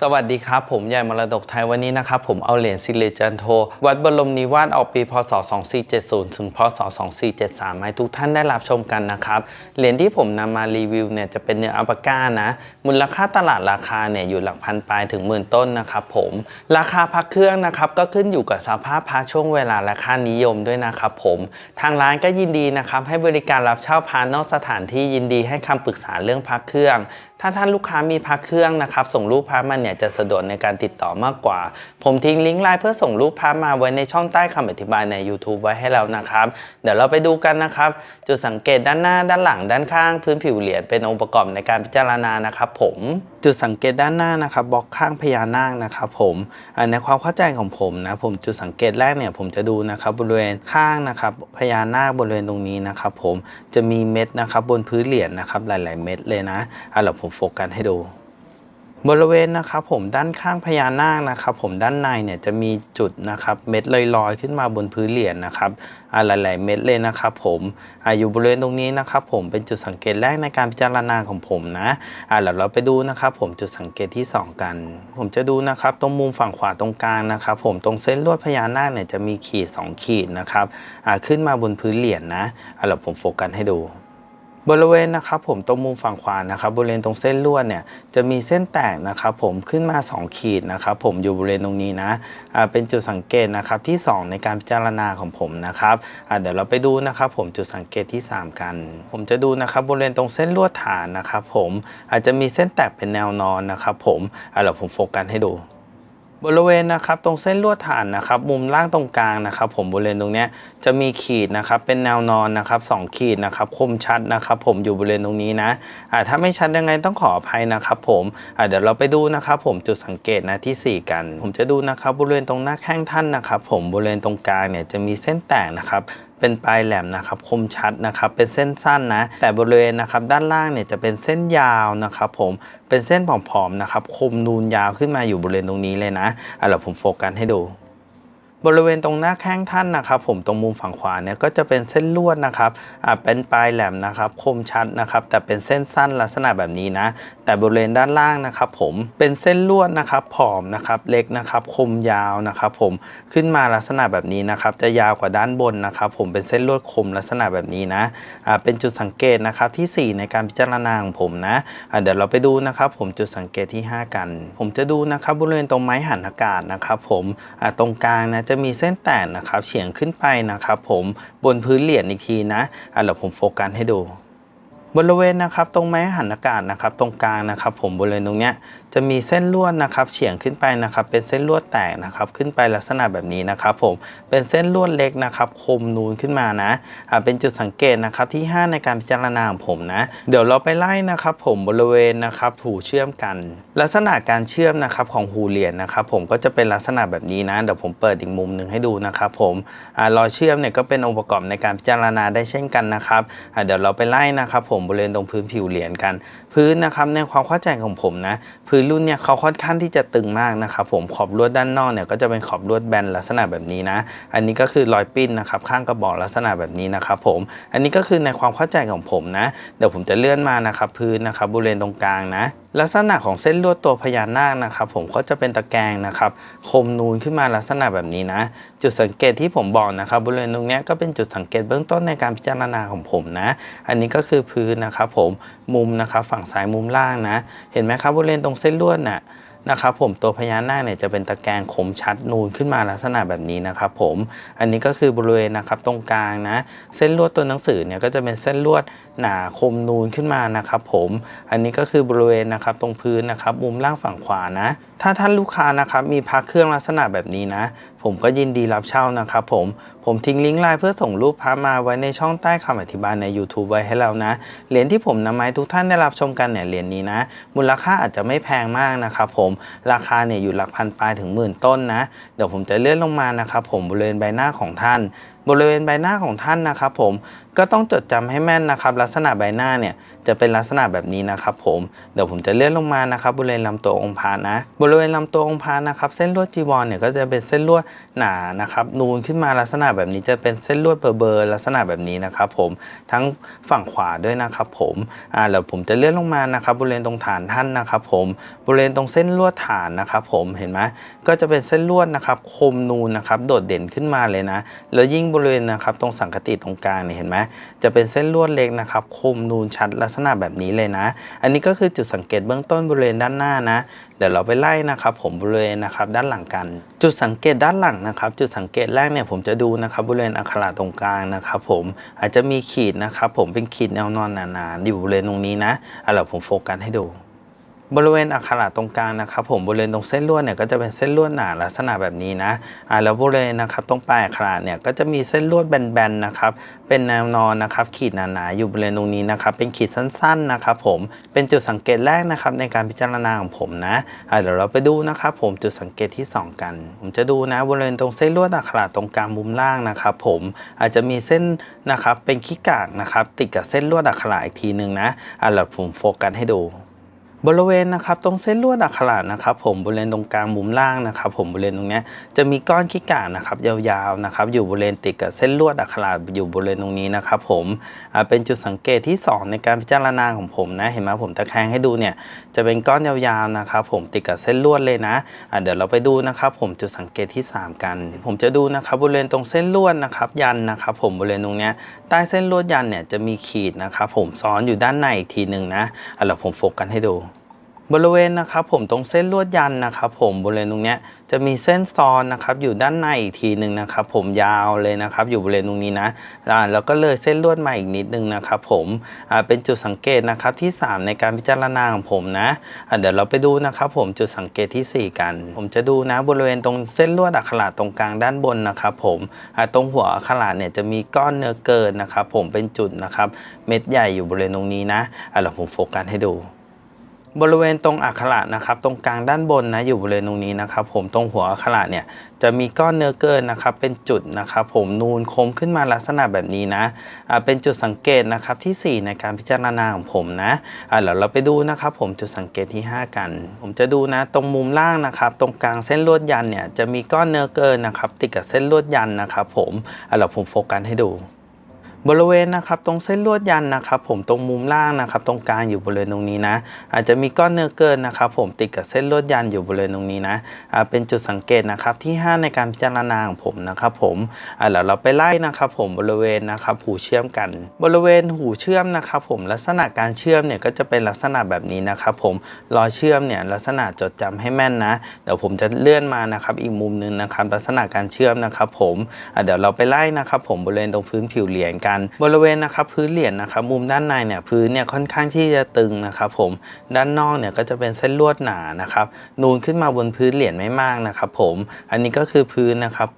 สวัสดีครับ ผมใหญ่มรดกไทยวันนี้นะครับ ผมเอาเหรียญซิเลจันโท วัดบรมนิวาสออกปีพศ 2470 ถึงพศ 2473 ให้ทุกท่านได้รับชมกันนะครับ เหรียญที่ผมนำมารีวิวเนี่ยจะเป็นเนื้ออัลปาก้านะ มูลค่าตลาดราคาเนี่ยอยู่หลักพันปลายถึงหมื่นต้นนะครับผม ราคาพักเครื่องนะครับ ก็ขึ้นอยู่กับสภาพพระช่วงเวลาและค่านิยมด้วยนะครับผม ทางร้านก็ยินดีนะครับให้บริการรับเช่าพานอกสถานที่ยินดีให้คำปรึกษาเรื่องพักเครื่อง ถ้าท่านลูกค้ามีพักเครื่องนะครับส่งรูปพระมาเนี่ยจะสะดวกในการติดต่อมากกว่า ผมทิ้งลิงก์ไลน์เพื่อส่งรูปพระมาไว้ในช่องใต้คำอธิบายใน YouTube ไว้ให้แล้วนะครับ เดี๋ยวเราไปดูกันนะครับ จุดสังเกตด้านหน้าด้านหลังด้านข้าง พื้นผิวเหรียญเป็นองค์ประกอบในการพิจารณานะครับ ผมจุดสังเกตด้านหน้านะครับบล็อกข้างพญานาคนะครับผมในความเข้าใจของผมนะผมจุดสังเกตแรกเนี่ยผมจะดูนะครับบริเวณข้างนะครับพญานาคบริเวณตรงนี้นะครับผมจะมีเม็ดนะครับบนพื้นเหรียญนะครับหลาย ๆ เม็ดเลยนะอะเดี๋ยวผมโฟกัสให้ดู บริเวณนะครับผมด้านข้างพญานาคนะครับผมด้านในเนี่ยจะมีจุดนะครับเม็ดลอยๆขึ้นมาบนพื้นเหรียญนะครับหลายๆเม็ดเลยนะครับผมอาอยู่บริเวณตรงนี้นะครับผมเป็นจุดสังเกตแรกในการพิจารณาของผมนะอ่าเดี๋ยวเราไปดูนะครับผมจุดสังเกตที่ 2 กัน ผมจะดูนะครับตรงมุมฝั่งขวาตรงกลางนะครับผมตรงเส้นลวดพญานาคเนี่ยจะมีขีด 2 ขีดนะครับอ่าขึ้นมาบนพื้นเหรียญนะอ่าเดี๋ยวผมโฟกัสให้ดู บริเวณนะครับผมตรงมุมฝั่งขวานะครับบริเวณตรงเส้นลวดเนี่ยจะมีเส้นแตกนะครับผมขึ้นมา 2 ขีดนะครับผมอยู่บริเวณตรงนี้นะอ่าเป็นจุดสังเกตนะครับที่ 2 ในการพิจารณาของผมนะครับอ่าเดี๋ยวเราไปดูนะครับผมจุดสังเกตที่ 3 กัน ผมจะดูนะครับบริเวณตรงเส้นลวดฐานนะครับผมอาจจะมีเส้นแตกเป็นแนวนอนนะครับผมอ่าเดี๋ยวผมโฟกัสให้ดู บริเวณนะครับตรงเส้นลวดฐานนะครับมุมล่างตรงกลางนะครับ ผมบริเวณตรงนี้จะมีขีดนะครับเป็นแนวนอนนะครับสองขีดนะครับคมชัดนะครับ ผมอยู่บริเวณตรงนี้นะอ่าถ้าไม่ชัดยังไงต้องขออภัยนะครับ ผมอ่าเดี๋ยวเราไปดูนะครับ ผมจุดสังเกตนะที่ 4 กัน ผมจะดูนะครับบริเวณตรงหน้าแข้งท่านนะครับ ผมบริเวณตรงกลางเนี่ยจะมีเส้นแตกนะครับเป็นปลายแหลมนะครับคมชัดนะครับเป็นเส้นสั้นนะ แต่บริเวณนะครับด้านล่างเนี่ยจะเป็นเส้นยาวนะครับผมเป็นเส้นผอมๆนะครับคมนูนยาวขึ้นมาอยู่บริเวณตรงนี้เลยนะอะเดี๋ยวผมโฟกัสให้ดู บริเวณตรงหน้าแข้งท่านนะครับ ผมตรงมุมฝั่งขวาเนี่ยก็จะเป็นเส้นลวดนะครับอ่าเป็นปลายแหลมนะครับ คมชัดนะครับ แต่เป็นเส้นสั้นลักษณะแบบนี้นะ แต่บริเวณด้านล่างนะครับ ผมเป็นเส้นลวดนะครับผอมนะครับ เล็กนะครับ คมยาวนะครับ ผมขึ้นมาลักษณะแบบนี้นะครับ จะยาวกว่าด้านบนนะครับ ผมเป็นเส้นลวดคมลักษณะแบบนี้นะอ่าเป็นจุดสังเกตนะครับที่ 4 ในการพิจารณาของผมนะอ่าเดี๋ยวเราไปดูนะครับ ผมจุดสังเกตที่ 5 กัน ผมจะดูนะครับบริเวณตรงไม้หันอากาศนะครับ ผมอ่าตรงกลางนะจะะมีเส้นแตนนะครับเฉียงขึ้นไปนะครับผมบนพื้นเหรียญอีกทีนะอ่าเดี๋ยวผมโฟกัสให้ดู บริเวณนะครับตรงไม้หันอากาศนะครับตรงกลางนะครับ ผมบริเวณตรงเนี้ยจะมีเส้นลวดนะครับเฉียงขึ้นไปนะครับ เป็นเส้นลวดแตกนะครับขึ้นไปลักษณะแบบนี้นะครับผมเป็นเส้นลวดเล็กนะครับคมนูนขึ้นมานะอ่าเป็นจุดสังเกตนะครับที่ 5 ในการพิจารณาของผมนะ เดี๋ยวเราไปไล่นะครับผมบริเวณนะครับหูเชื่อมกัน ลักษณะการเชื่อมนะครับของหูเหรียญนะครับผมก็จะเป็นลักษณะแบบนี้นะเดี๋ยวผมเปิดอีกมุมหนึ่งให้ดูนะครับผมอ่ารอยเชื่อมเนี่ยก็เป็นองค์ประกอบในการพิจารณาได้เช่นกันนะครับอ่าเดี๋ยวเราไปไล่นะครับผมบริเวณตรงพื้นผิวเหรียญกัน พื้นนะครับในความเข้าใจของผมนะ พื้นรุ่นเนี่ยเขาค่อนข้างที่จะตึงมากนะครับผมขอบลวดด้านนอกเนี่ยก็จะเป็นขอบลวดแบนลักษณะแบบนี้นะ อันนี้ก็คือรอยปิ้นนะครับข้างกระบอกลักษณะแบบนี้นะครับผม อันนี้ก็คือในความเข้าใจของผมนะ เดี๋ยวผมจะเลื่อนมานะครับพื้นนะครับบริเวณตรงกลางนะ ลักษณะของเส้นลวดตัวพญานาคนะครับ ผมก็จะเป็นตะแกรงนะครับ คมนูนขึ้นมาลักษณะแบบนี้นะ จุดสังเกตที่ผมบอกนะครับ บริเวณตรงนี้ก็เป็นจุดสังเกตเบื้องต้นในการพิจารณาของผมนะ อันนี้ก็คือพื้นนะครับ ผมมุมนะครับ ฝั่งซ้ายมุมล่างนะ เห็นไหมครับบริเวณตรงเส้นลวดน่ะนะครับผมตัวพญานาคเนี่ยจะเป็นตะแกรงคมชัดนูนขึ้นมาลักษณะแบบนี้นะครับผมอันนี้ก็คือบริเวณนะครับตรงกลางนะ เส้นลวดตัวหนังสือเนี่ยก็จะเป็นเส้นลวดหนาคมนูนขึ้นมานะครับผมอันนี้ก็คือบริเวณนะครับตรงพื้นนะครับมุมล่างฝั่งขวานะ ถ้าท่านลูกค้านะครับมีพักเครื่องลักษณะแบบนี้นะ ผมก็ยินดีรับเช่านะครับผมผมทิ้งลิงก์ไลน์เพื่อส่งรูปพระมาไว้ในช่องใต้คำอธิบายใน YouTube ไว้ให้แล้วนะเหรียญที่ผมนำมาให้ทุกท่านได้รับชมกันเนี่ยเหรียญนี้นะ มูลค่าอาจจะไม่แพงมากนะครับผมราคาเนี่ยอยู่หลักพันปลายถึงหมื่นต้นนะ เดี๋ยวผมจะเลื่อนลงมานะครับผมบริเวณใบหน้าของท่าน บริเวณใบหน้าของท่านนะครับผม ก็ต้องจดจำให้แม่นนะครับ ลักษณะใบหน้าเนี่ยจะเป็นลักษณะแบบนี้นะครับผมเดี๋ยวผมจะเลื่อนลงมานะครับ บริเวณลำตัวองค์พระนะ บริเวณลำตัวองค์พระนะครับ เส้นลวดจีวรเนี่ยก็จะเป็นเส้นลวดหนานะครับนูนขึ้นมาลักษณะแบบนี้จะเป็นเส้นลวดเบอร์เบอร์ลักษณะแบบนี้นะครับ ผมทั้งฝั่งขวาด้วยนะครับ ผมอ่าแล้วผมจะเลื่อนลงมานะครับ บริเวณตรงฐานท่านนะครับ ผมบริเวณตรงเส้นลวดฐานนะครับ ผมเห็นไหมก็จะเป็นเส้นลวดนะครับ คมนูนนะครับ โดดเด่นขึ้นมาเลยนะ แล้วยิ่งบริเวณนะครับ ตรงสังกติตรงกลางเนี่ยเห็นไหมจะเป็นเส้นลวดเล็กนะครับคมนูนชัดลักษณะแบบนี้เลยนะ อันนี้ก็คือจุดสังเกตเบื้องต้นบริเวณด้านหน้านะ เดี๋ยวเราไปไล่นะครับผมบริเวณนะครับด้านหลังกัน จุดสังเกตด้านหลังนะครับ จุดสังเกตแรกเนี่ยผมจะดูนะครับบริเวณอักขระตรงกลางนะครับผมอาจจะมีขีดนะครับผมเป็นขีดแนวนอนหนาๆอยู่บริเวณตรงนี้นะอะเดี๋ยวผมโฟกัสให้ดู บริเวณอักขระตรงกลางนะครับผมบริเวณตรงเส้นลวดเนี่ยก็จะเป็นเส้นลวดหนาลักษณะแบบนี้นะอ่าแล้วบริเวณนะครับตรงปลายอักขระเนี่ยก็จะมีเส้นลวดแบนๆนะครับเป็นแนวนอนนะครับขีดหนาๆอยู่บริเวณตรงนี้นะครับเป็นขีดสั้นๆนะครับผมเป็นจุดสังเกตแรกนะครับในการพิจารณาของผมนะอ่าเดี๋ยวเราไปดูนะครับผมจุดสังเกตที่ 2 กัน ผมจะดูนะบริเวณตรงเส้นลวดอักขระตรงกลางมุมล่างนะครับผมอาจจะมีเส้นนะครับเป็นขี้กากนะครับติดกับเส้นลวดอักขระอีกทีหนึ่งนะอ่าเดี๋ยวผมโฟกัสให้ดู บริเวณนะครับตรงเส้นลวดอักขระนะครับผมบริเวณตรงกลางมุมล่างนะครับผมบริเวณตรงนี้จะมีก้อนขี้กากนะครับยาวๆนะครับอยู่บริเวณติดกับเส้นลวดอักขระอยู่บริเวณตรงนี้นะครับผมเป็นจุดสังเกตที่ 2 ในการพิจารณาของผมนะเห็นไหมผมตะแคงให้ดูเนี่ยจะเป็นก้อนยาวๆนะครับผมติดกับเส้นลวดเลยนะเดี๋ยวเราไปดูนะครับผมจุดสังเกตที่ 3 กัน ผมจะดูนะครับบริเวณตรงเส้นลวดนะครับยันนะครับผมบริเวณตรงนี้ใต้เส้นลวดยันเนี่ยจะมีขีดนะครับผมซ้อนอยู่ด้านในอีกทีหนึ่งนะอะเดี๋ยวผมโฟกัสให้ดู บริเวณนะครับผมตรงเส้นลวดยันนะครับผมบริเวณตรงเนี้ยจะมีเส้นซ้อนนะครับอยู่ด้านในอีกทีหนึ่งนะครับผมยาวเลยนะครับอยู่บริเวณตรงนี้นะอ่าแล้วก็เลยเส้นลวดมาอีกนิดนึงนะครับผมอ่าเป็นจุดสังเกตนะครับที่ 3 ในการพิจารณาของผมนะอ่าเดี๋ยวเราไปดูนะครับผมจุดสังเกตที่ 4 กัน ผมจะดูนะบริเวณตรงเส้นลวดอักขระตรงกลางด้านบนนะครับผมอ่าตรงหัวอักขระเนี่ยจะมีก้อนเนื้อเกินนะครับผมเป็นจุดนะครับเม็ดใหญ่อยู่บริเวณตรงนี้นะอ่าเดี๋ยวผมโฟกัสให้ดู บริเวณตรงอักขระนะครับตรงกลางด้านบนนะอยู่บริเวณตรงนี้นะครับผมตรงหัวอักขระเนี่ยจะมีก้อนเนื้อเกินนะครับเป็นจุดนะครับผมนูนคมขึ้นมาลักษณะแบบนี้นะอ่าเป็นจุดสังเกตนะครับที่ 4 ในการพิจารณาของผมนะอ่าเดี๋ยวเราไปดูนะครับผมจุดสังเกตที่ 5 กัน ผมจะดูนะตรงมุมล่างนะครับตรงกลางเส้นลวดยันเนี่ยจะมีก้อนเนื้อเกินนะครับติดกับเส้นลวดยันนะครับผมอ่าเดี๋ยวผมโฟกัสให้ดู บริเวณนะครับตรงเส้นลวดยันนะครับ ผมตรงมุมล่างนะครับ ตรงกลางอยู่บริเวณตรงนี้นะ อาจจะมีก้อนเนื้อเกินนะครับ ผมติดกับเส้นลวดยันอยู่บริเวณตรงนี้นะเป็นจุดสังเกตนะครับที่ 5 ในการพิจารณาของผมนะครับ ผมแล้วเราไปไล่นะครับ ผมบริเวณนะครับหูเชื่อมกัน บริเวณหูเชื่อมนะครับ ผมลักษณะการเชื่อมเนี่ยก็จะเป็นลักษณะแบบนี้นะครับผมรอยเชื่อมเนี่ยลักษณะจดจำให้แม่นนะ เดี๋ยวผมจะเลื่อนมานะครับอีกมุมหนึงนะครับ ลักษณะการเชื่อมนะครับ ผมเดี๋ยวเราไปไล่นะครับ ผมบริเวณตรงพื้นผิวเหรียญกันบริเวณนะครับพื้นเหรียญนะครับมุมด้านในเนี่ยพื้นเนี่ยค่อนข้างที่จะตึงนะครับผมด้านนอกเนี่ยก็จะเป็นเส้นลวดหนานะครับนูนขึ้นมาบนพื้นเหรียญไม่มากนะครับผมอันนี้ก็คือพื้นนะครับ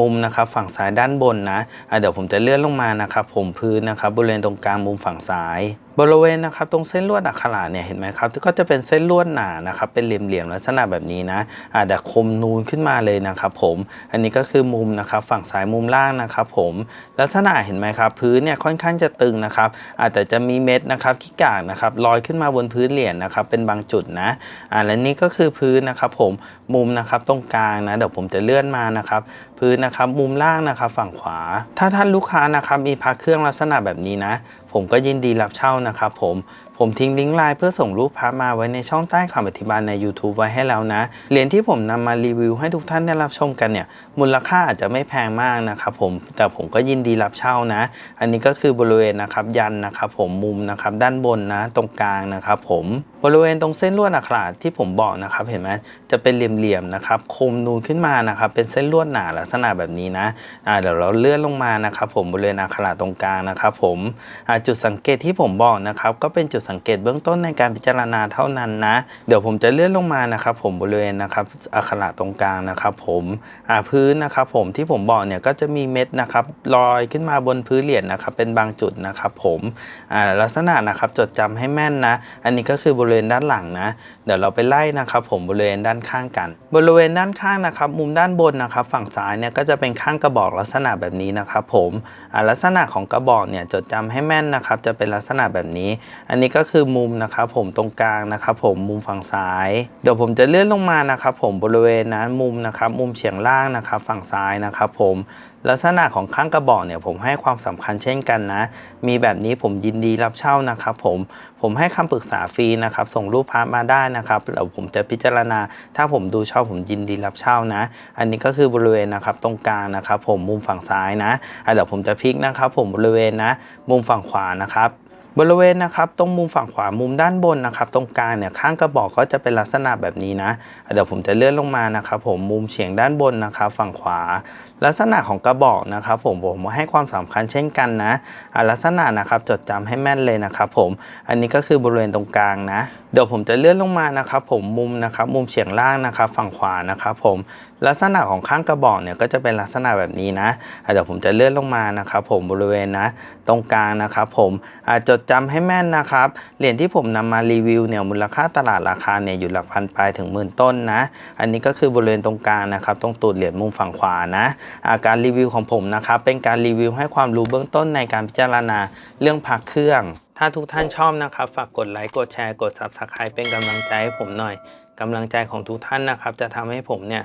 มุมนะครับฝั่งซ้ายด้านบนนะะเดี๋ยวผมจะเลื่อนลงมานะครับผมพื้นนะครับบริเวณตรงกลางมุมฝั่งซ้าย บริเวณนะครับตรงเส้นลวดอักขระเนี่ยเห็นไหมครับก็จะเป็นเส้นลวดหนานะครับเป็นเหลี่ยมๆลักษณะแบบนี้นะอะแต่คมนูนขึ้นมาเลยนะครับผมอันนี้ก็คือมุมนะครับฝั่งซ้ายมุมล่างนะครับผมลักษณะเห็นไหมครับพื้นเนี่ยค่อนข้างจะตึงนะครับอาจจะจะมีเม็ดนะครับขี้กากนะครับลอยขึ้นมาบนพื้นเหรียญนะครับเป็นบางจุดนะอ่าและนี่ก็คือพื้นนะครับผมมุมนะครับตรงกลางนะเดี๋ยวผมจะเลื่อนมานะครับพื้นนะครับมุมล่างนะครับฝั่งขวา ถ้าท่านลูกค้านะครับมีพักเครื่องลักษณะแบบนี้นะ ผมก็ยินดีรับเช่านะครับผมผมทิ้งลิงก์ไลน์เพื่อส่งรูปพระมาไว้ในช่องใต้คำอธิบายใน YouTube ไว้ให้แล้วนะ เหรียญที่ผมนำมารีวิวให้ทุกท่านได้รับชมกันเนี่ย มูลค่าอาจจะไม่แพงมากนะครับผม แต่ผมก็ยินดีรับเช่านะ อันนี้ก็คือบริเวณนะครับยันนะครับผมมุมนะครับด้านบนนะตรงกลางนะครับผม บริเวณตรงเส้นลวดอักขระที่ผมบอกนะครับเห็นไหมจะเป็นเหลี่ยมๆนะครับคมนูนขึ้นมานะครับเป็นเส้นลวดหนาลักษณะแบบนี้นะอ่าเดี๋ยวเราเลื่อนลงมานะครับผมบริเวณอักขระตรงกลางนะครับผมอ่าจุดสังเกตที่ผมบอกนะครับก็เป็นจุดสังเกตเบื้องต้นในการพิจารณาเท่านั้นนะ เดี๋ยวผมจะเลื่อนลงมานะครับ ผมบริเวณนะครับอักขระตรงกลางนะครับ ผมอ่าพื้นนะครับผมที่ผมบอกเนี่ยก็จะมีเม็ดนะครับลอยขึ้นมาบนพื้นเหรียญนะครับ เป็นบางจุดนะครับ ผมอ่าลักษณะนะครับจดจำให้แม่นนะ อันนี้ก็คือบริเวณด้านหลังนะ เดี๋ยวเราไปไล่นะครับ ผมบริเวณด้านข้างกัน บริเวณด้านข้างนะครับ มุมด้านบนนะครับ ฝั่งซ้ายเนี่ยก็จะเป็นข้างกระบอกลักษณะแบบนี้นะครับ ผมอ่าลักษณะของกระบอกเนี่ยจดจำให้แม่นนะครับ จะเป็นลักษณะแบบนี้ อันนี้ก็คือมุมนะครับผมตรงกลางนะครับผมมุมฝั่งซ้าย เดี๋ยวผมจะเลื่อนลงมานะครับผมบริเวณนั้นมุมนะครับมุมเฉียงล่างนะครับฝั่งซ้ายนะครับผมลักษณะของข้างกระบอกเนี่ยผมให้ความสำคัญเช่นกันนะ มีแบบนี้ผมยินดีรับเช่านะครับผมผมให้คำปรึกษาฟรีนะครับส่งรูปพาร์มาได้นะครับเดี๋ยวผมจะพิจารณา ถ้าผมดูชอบผมยินดีรับเช่านะ อันนี้ก็คือบริเวณนะครับตรงกลางนะครับผมมุมฝั่งซ้ายนะอะเดี๋ยวผมจะพลิกนะครับผมบริเวณนะ มุมฝั่งขวานะครับ บริเวณนะครับตรงมุมฝั่งขวามุมด้านบนนะครับตรงกลางเนี่ยข้างกระบอกก็จะเป็นลักษณะแบบนี้นะ เดี๋ยวผมจะเลื่อนลงมานะครับผมมุมเฉียงด้านบนนะครับฝั่งขวาลักษณะของกระบอกนะครับผมผมให้ความสำคัญเช่นกันนะลักษณะนะครับจดจำให้แม่นเลยนะครับผมอันนี้ก็คือบริเวณตรงกลางนะเดี๋ยวผมจะเลื่อนลงมานะครับผมมุมนะครับมุมเฉียงล่างนะครับฝั่งขวานะครับผมลักษณะของข้างกระบอกเนี่ยก็จะเป็นลักษณะแบบนี้นะเดี๋ยวผมจะเลื่อนลงมานะครับผมบริเวณนะตรงกลางนะครับผมจดจำให้แม่นนะครับเหรียญที่ผมนำมารีวิวเนี่ยมูลค่าตลาดราคาเนี่ยอยู่หลักพันปลายถึงหมื่นต้นนะ อันนี้ก็คือบริเวณตรงกลางนะครับตรงตูดเหรียญมุมฝั่งขวานะการรีวิวของผมนะครับเป็นการรีวิวให้ความรู้เบื้องต้นในการพิจารณาเรื่องพักเครื่อง ถ้าทุกท่านชอบนะครับฝากกดไลค์กดแชร์กด Subscribe เป็นกำลังใจให้ผมหน่อยกำลังใจของทุกท่านนะครับจะทำให้ผมเนี่ย